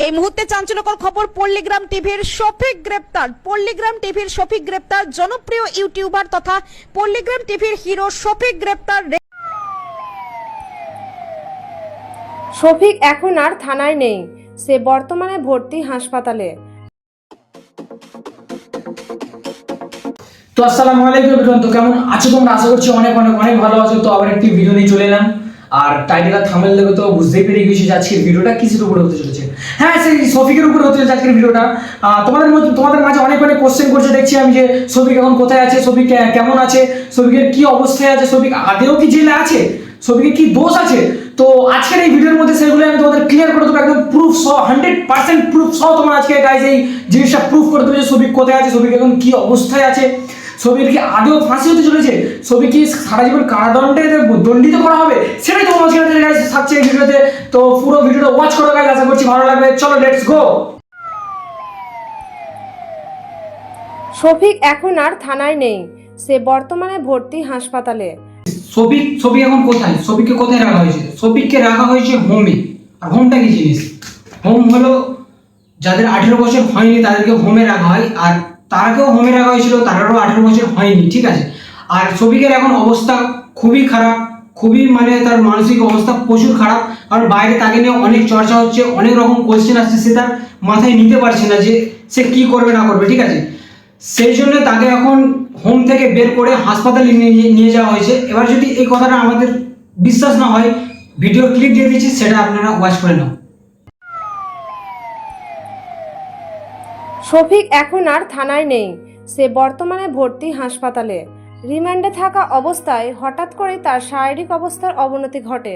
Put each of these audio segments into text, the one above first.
এই মুহূর্তে চাঞ্চল্যকর খবর পল্লীগ্রাম টিভির শফিক গ্রেপ্তার। পল্লীগ্রাম টিভির শফিক গ্রেপ্তার জনপ্রিয় ইউটিউবার তথা পল্লীগ্রাম টিভির হিরো শফিক গ্রেপ্তার। শফিক এখন আর থানায় নেই সে বর্তমানে ভর্তি হাসপাতালে। তো আসসালামু আলাইকুম তো কেমন আছো তোমরা? আশা করছি অনেক অনেক অনেক ভালো আছো। তো আবার একটি ভিডিও নিয়ে চলে এলাম। আর টাইটেল আর থামেল দেখে তো বুঝতেই পেরে গেছি যে আজকের ভিডিওটা কিসের উপরে হতে চলেছে। হ্যাঁ সেই শফিকের উপরে হতে চলেছে আজকের ভিডিওটা তোমাদের মধ্যে তোমাদের মাঝে অনেক অনেক কোশ্চেন করছে, দেখছি আমি যে সফিক এখন কোথায় আছে সফিক কেমন আছে সফিকের কি অবস্থায় আছে সফিক আদেও কি জেলে আছে, শফিকের কি দোষ আছে? তো আজকের এই ভিডিওর মধ্যে সেগুলো আমি তোমাদের ক্লিয়ার করে দেবো, একদম প্রুফ সহ হান্ড্রেড পার্সেন্ট প্রুফ সহ তোমরা আজকে গাইজ এই জিনিসটা প্রুফ করে দেবে যে শফিক কোথায় আছে সফিক এখন কি অবস্থায় আছে। ছবির কি আদৌ ফাঁসি হতে চলেছে? ছবি কি সারা জীবন কারাদণ্ডে দণ্ডিত করা হবে? সেটাই তোমার গাইজ থাকছে এই ভিডিওতে। তো পুরো ভিডিওটা ওয়াচ করো গাইজ আশা করছি ভালো লাগবে। চলো লেটস গো শফিক এখন আর থানায় নেই। সে বর্তমানে ভর্তি হাসপাতালে। ছবিক ছবি এখন কোথায়? ছবিকে কোথায় রাখা হয়েছে? ছবিকে রাখা হয়েছে হোমে। আর হোমটা কি জিনিস? হোম হলো যাদের আঠেরো বছর হয়নি তাদেরকে হোমে রাখা হয়। আর তারাকেও হোমে রাখা হয়েছিল তারারও আঠেরো বছর হয়নি, ঠিক আছে? আর ছবিকের এখন অবস্থা খুবই খারাপ, খুবই মানে তার মানসিক অবস্থা প্রচুর খারাপ, কারণ বাইরে তাকে নিয়ে অনেক চর্চা হচ্ছে, অনেক রকম কোয়েশ্চেন আসছে, সে তার মাথায় নিতে পারছে না যে সে কি করবে, না করবে, ঠিক আছে? সেই জন্য তাকে এখন হোম থেকে বের করে হাসপাতালে নিয়ে নিয়ে যাওয়া হয়েছে। এবার যদি এই কথাটা আমাদের বিশ্বাস না হয় ভিডিও ক্লিপ দিয়ে দিচ্ছি, সেটা আপনারা ওয়াচ করে নাও। শফিক এখন আর থানায় নেই। সে বর্তমানে ভর্তি হাসপাতালে। রিমান্ডে থাকা অবস্থায় হঠাৎ করে তার শারীরিক অবস্থার অবনতি ঘটে।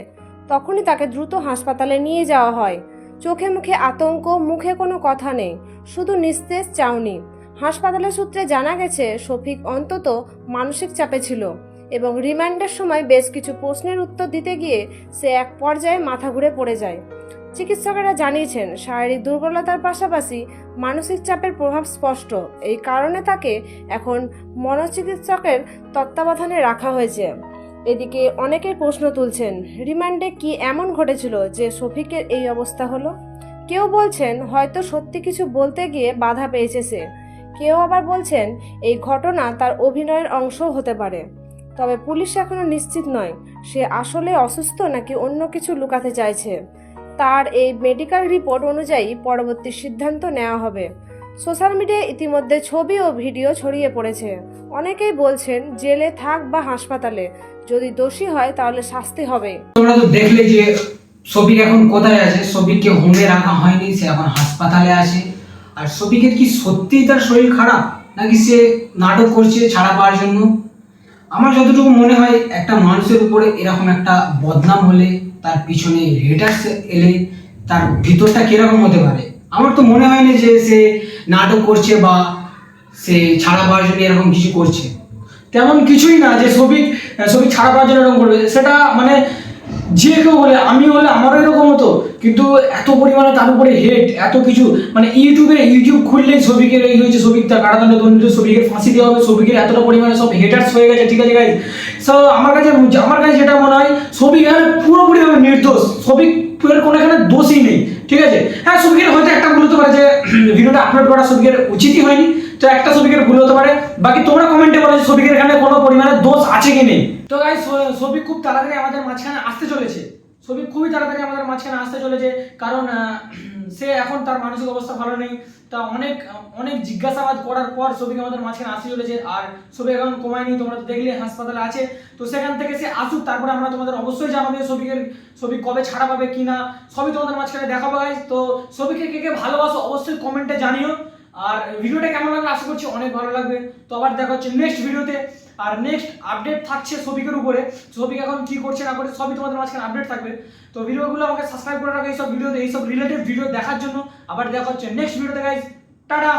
তখনই তাকে দ্রুত হাসপাতালে নিয়ে যাওয়া হয়। চোখে মুখে আতঙ্ক, মুখে কোনো কথা নেই, শুধু নিস্তেজ চাউনি। হাসপাতালের সূত্রে জানা গেছে, শফিক অন্তত মানসিক চাপে ছিল। এবং রিমান্ডের সময় বেশ কিছু প্রশ্নের উত্তর দিতে গিয়ে সে এক পর্যায়ে মাথা ঘুরে পড়ে যায়। চিকিৎসকেরা জানিয়েছেন, শারীরিক দুর্বলতার পাশাপাশি মানসিক চাপের প্রভাব স্পষ্ট। এই কারণে তাকে এখন মনোচিকিৎসকের তত্ত্বাবধানে রাখা হয়েছে। এদিকে অনেকেই প্রশ্ন তুলছেন, রিমান্ডে কি এমন ঘটেছিল যে শফিকের এই অবস্থা হলো? কেউ বলছেন, হয়তো সত্যি কিছু বলতে গিয়ে বাধা পেয়েছে সে। কেউ আবার বলছেন, এই ঘটনা তার অভিনয়ের অংশও হতে পারে। তবে পুলিশ এখনও নিশ্চিত নয়, সে আসলে অসুস্থ নাকি অন্য কিছু লুকাতে চাইছে। তার এই মেডিকেল রিপোর্ট অনুযায়ী পরবর্তী সিদ্ধান্ত নেওয়া হবে। সোশ্যাল মিডিয়ায় ইতিমধ্যে ছবি ও ভিডিও ছড়িয়ে পড়েছে। অনেকেই বলছেন, জেলে থাক বা হাসপাতালে, যদি দোষী হয় তাহলে শাস্তি হবে। তোমরা তো দেখলে যে শফিক এখন কোথায় আছে? শফিককে হোমে রাখা হয়নি, সে এখন হাসপাতালে আছে। আর শফিকের কি সত্যিই তার শরীর খারাপ? নাকি সে নাটক করছে ছাড়া পাওয়ার জন্য? আমার যতটুকু মনে হয়, একটা মানুষের উপরে এরকম একটা বদনাম হলে, তার পিছনে হেটার্স এলে, তার ভিতরটা কীরকম হতে পারে? আমার তো মনে হয় না যে সে নাটক করছে বা সে ছাড়া পাওয়ার জন্য এরকম কিছু করছে। তেমন কিছুই না যে ছবি ছবি ছাড়া পাওয়ার জন্য এরকম করবে। সেটা মানে যে কেউ বলে, আমি হলে আমারও এরকম হতো। কিন্তু এত পরিমাণে তার উপরে হেড এত কিছু মানে ইউটিউবে ইউটিউব খুললেই ছবিকের এই হয়েছে ছবিক তার কারাদণ্ড দণ্ডিত ছবিকে ফাঁসি দেওয়া হবে ছবিকের এতটা পরিমাণে সব হেটার্স হয়ে গেছে, ঠিক আছে গাইজ সো আমার কাছে আমার কাছে যেটা মনে হয়, ছবি এখানে পুরোপুরিভাবে নির্দোষ। ছবি এর কোনো এখানে দোষই নেই, ঠিক আছে? হ্যাঁ ছবিকের হয়তো একটা ভুল হতে পারে যে, ভিডিওটা আপলোড করা ছবিকের উচিতই হয়নি। তো একটা ছবিকের ভুল হতে পারে। বাকি তোমরা কমেন্টে বলো যে ছবিকের এখানে কোনো পরিমাণে দোষ আছে কি নেই। তো গাইজ ছবি খুব তাড়াতাড়ি আমাদের মাঝখানে আসতে চলেছে। ছবি খুবই তাড়াতাড়ি আমাদের মাঝখানে আসতে চলেছে। কারণ সে এখন তার মানসিক অবস্থা ভালো নেই। তা অনেক অনেক জিজ্ঞাসাবাদ করার পর ছবিকে আমাদের মাঝখানে আসতে চলেছে। আর ছবি এখন কমায়নি তোমরা দেখলে হাসপাতালে আছে। তো সেখান থেকে সে আসুক, তারপরে আমরা তোমাদের অবশ্যই জানাব যে ছবিকে, ছবি কবে ছাড়া পাবে কি না। সবই তোমাদের মাঝখানে দেখাবো গাইজ তো ছবিকে কে কে ভালোবাসো অবশ্যই কমেন্টে জানিও। আর ভিডিওটা কেমন লাগল আশা করছি অনেক ভালো লাগবে। তো আবার দেখা হচ্ছে নেক্সট ভিডিওতে। আর নেক্সট আপডেট থাকছে সবিকের উপরে। সবিক এখন কি করছে না করছে সবই তোমাদের মাঝখানে আপডেট থাকবে। তো ভিডিওগুলো আমাকে সাবস্ক্রাইব করে রাখো এইসব ভিডিওতে, এইসব রিলেটেড ভিডিও দেখার জন্য। আবার দেখা হচ্ছে নেক্সট ভিডিওতে গাইজ টাটা